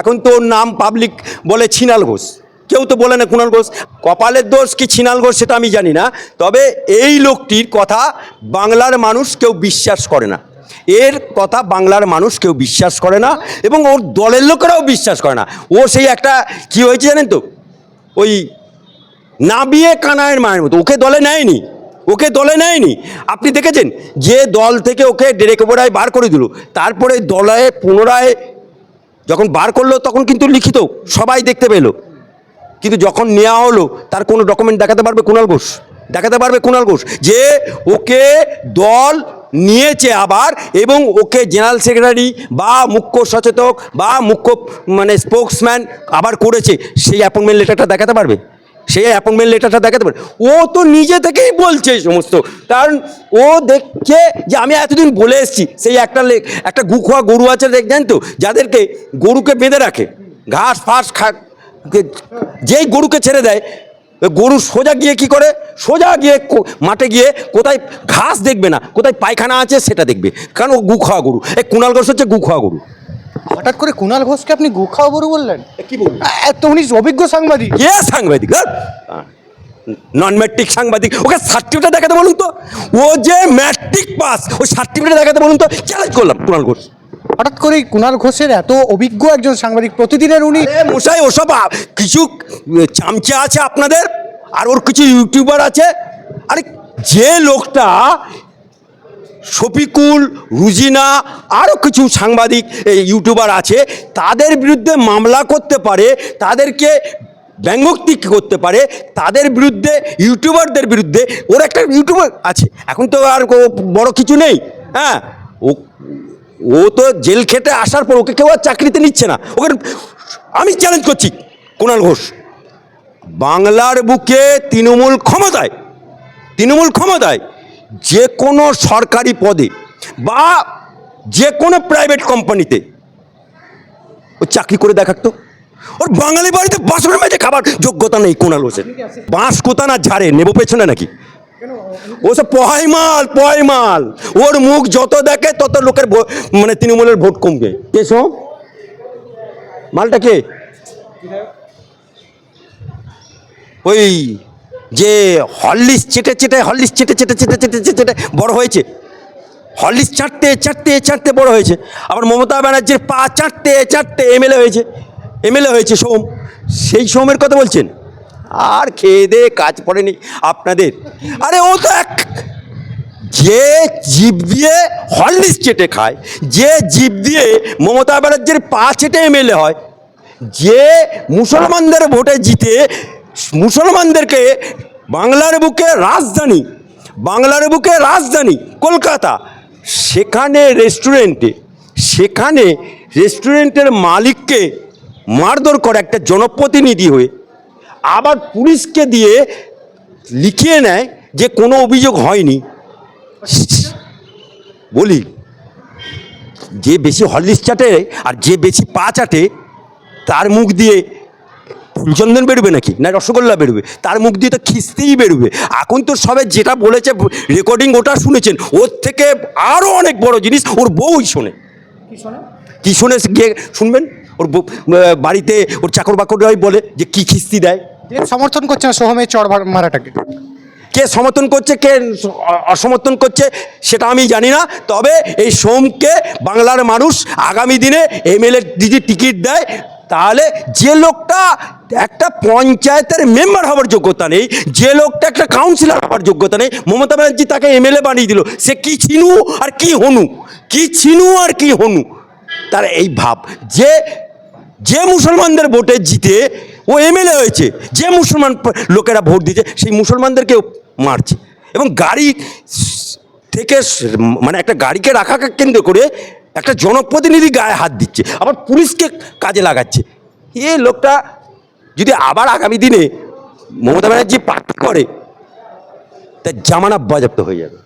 এখন তো ওর নাম পাবলিক বলে ছিনাল ঘোষ। কেউ তো বলে না কুণাল ঘোষ। কপালের দোষ কি ছিনাল ঘোষ সেটা আমি জানি না। তবে এই লোকটির কথা বাংলার মানুষ কেউ বিশ্বাস করে না। এর কথা বাংলার মানুষ কেউ বিশ্বাস করে না এবং ওর দলের লোকেরাও বিশ্বাস করে না। ও সেই একটা কি হয়েছে জানেন তো? ওই নাবিয়ে কানায়ের মায়ের মতো। ওকে দলে নেয়নি। ওকে দলে নেয়নি। আপনি দেখেছেন? যে দল থেকে ওকে ডেরেকোপড়ায় বার করে দিল। তারপরে দলে পুনরায় যখন বার করল, তখন কিন্তু লিখিত, সবাই দেখতে পেল। কিন্তু যখন নেওয়া হলো, তার কোনো ডকুমেন্ট দেখাতে পারবে কুণাল ঘোষ? দেখাতে পারবে কুণাল ঘোষ যে ওকে দল নিয়েছে আবার এবং ওকে জেনারেল সেক্রেটারি বা মুখ্য সচেতক বা মুখ্য মানে স্পোক্সম্যান আবার করেছে। সেই অ্যাপয়েন্টমেন্ট লেটারটা দেখাতে পারবে? সেই অ্যাপয়েন্টমেন্ট লেটারটা দেখাতে পারে। ও তো নিজে থেকেই বলছে সমস্ত। কারণ ও দেখছে যে আমি এতদিন বলে এসেছি, সেই একটা লে- একটা গুখোয়া গরু আছে দেখছেন তো? যাদেরকে গরুকে বেঁধে রাখে, ঘাস ফাস খা যেই গরুকে ছেড়ে দেয় গরু সোজা গিয়ে কি করে? সোজা গিয়ে মাঠে গিয়ে কোথায় ঘাস দেখবে না, কোথায় পায়খানা আছে সেটা দেখবে। কারণ ও গু খাওয়া গরু। এই কুণাল ঘোষ হচ্ছে গু গরু। হঠাৎ করে কুণাল ঘোষকে আপনি গুখাও বড় বললেন? কি বলব এত উনি অভিজ্ঞ সাংবাদিক। কে সাংবাদিক নন ম্যাট্রিক সাংবাদিক। ওকে সার্টিফিকেট দেখাতে বলুন তো। ও যে ম্যাট্রিক পাস ওই সার্টিফিকেট দেখাতে বলুন তো চ্যালেঞ্জ করলাম কুণাল ঘোষ। হঠাৎ করে কুণাল ঘোষের এত অভিজ্ঞ একজন সাংবাদিক প্রতিদিনের উনি মশাই ওসব কিছু চামচা আছে আপনাদের? আর ওর কিছু ইউটিউবার আছে? আরে যে লোকটা শফিকুল, রুজিনা আরও কিছু সাংবাদিক ইউটিউবার আছে, তাদের বিরুদ্ধে মামলা করতে পারে, তাদেরকে ব্যঙ্গোক্তি করতে পারে, তাদের বিরুদ্ধে, ইউটিউবারদের বিরুদ্ধে, ওর একটা ইউটিউবার আছে, এখন তো আর বড় কিছু নেই হ্যাঁ ও ও তো জেল খেটে আসার পর ওকে কেউ আর চাকরিতে নিচ্ছে না, ওকে আমি চ্যালেঞ্জ করছি কুণাল ঘোষ। বাংলার বুকে তৃণমূল ক্ষমতায় তৃণমূল ক্ষমতায় যে কোনো সরকারি পদে বা যে কোনো প্রাইভেট কোম্পানিতে ও চাকরি করে দেখাতো। ওর বাঙালি বাড়িতে বাসনের মেঝে খাবার যোগ্যতা নেই কোনাল হোসেন বাঁশ কোথা না ঝাড়ে, নেব পেছনে নাকি? ও সব পহাই মাল ওর মুখ যত দেখে তত লোকের মানে তৃণমূলের ভোট কমবে। কে শোন মালটা কে? ওই যে হরলিস চেটে চেটে হরলিস চেটে চেটে চেটে চেটে চেটে বড় হয়েছে। হরলিস চাটতে চাটতে চাটতে বড় হয়েছে। আবার মমতা ব্যানার্জির পা চাটতে চাটতে এমএলএ হয়েছে। এমএলএ হয়েছে সোম। সেই সোমের কথা বলছেন? আর খেয়ে দে, কাজ পড়েনি আপনাদের। আরে ও তো এক যে জীব দিয়ে হরলিস চেটে খায়, যে জীব দিয়ে মমতা ব্যানার্জির পা চেটে এমএলএ হয়, যে মুসলমানদের ভোটে জিতে মুসলমানদেরকে বাংলার বুকে রাজধানী, বাংলার বুকে রাজধানী কলকাতা। সেখানে রেস্টুরেন্টে সেখানে রেস্টুরেন্টের মালিককে মারধর করে একটা জনপ্রতিনিধি হয়ে আবার পুলিশকে দিয়ে লিখিয়ে নেয় যে কোনো অভিযোগ হয়নি। বলি, যে বেশি হরলিক্স চাটে আর যে বেশি পা চাটে, তার মুখ দিয়ে ফুলচন্দন বেরোবে নাকি? না রসগোল্লা বেরোবে। তার মুখ দিয়ে তো খিস্তেই বেরোবে। এখন তো সবে যেটা বলেছে রেকর্ডিং ওটা শুনেছেন ওর থেকে আরও অনেক বড় জিনিস ওর বউই শোনে। কি শোনে? গিয়ে শুনবেন? ওর বাড়িতে ওর চাকর বাকররাই বলে যে কি খিস্তি দেয়। সমর্থন করছেন সোহমের চর ভার- মারাটাকে? কে সমর্থন করছে কে অসমর্থন করছে সেটা আমি জানি না। তবে এই সোমকে বাংলার মানুষ আগামী দিনে এমএলএ যদি টিকিট দেয় তাহলে যে লোকটা একটা পঞ্চায়েতের মেম্বার হওয়ার যোগ্যতা নেই, যে লোকটা একটা কাউন্সিলর হওয়ার যোগ্যতা নেই, মমতা ব্যানার্জি তাকে এমএলএ বানিয়ে দিল। সে কি ছিনু আর কি হনু? কি ছিনু আর কি হনু? তার এই ভাব। যে যে মুসলমানদের ভোটে জিতে ও এমএলএ হয়েছে, যে মুসলমান লোকেরা ভোট দিয়েছে, সেই মুসলমানদেরকেও মারছে। এবং গাড়ি থেকে মানে একটা গাড়িকে রাখাকে কেন্দ্র করে একটা জনপ্রতিনিধি গায়ে হাত দিচ্ছে, আবার পুলিশকে কাজে লাগাচ্ছে। এ লোকটা যদি আবার আগামী দিনে মমতা ব্যানার্জি প্রার্থী করে, তার জামানা বাজাপ্ত হয়ে যাবে।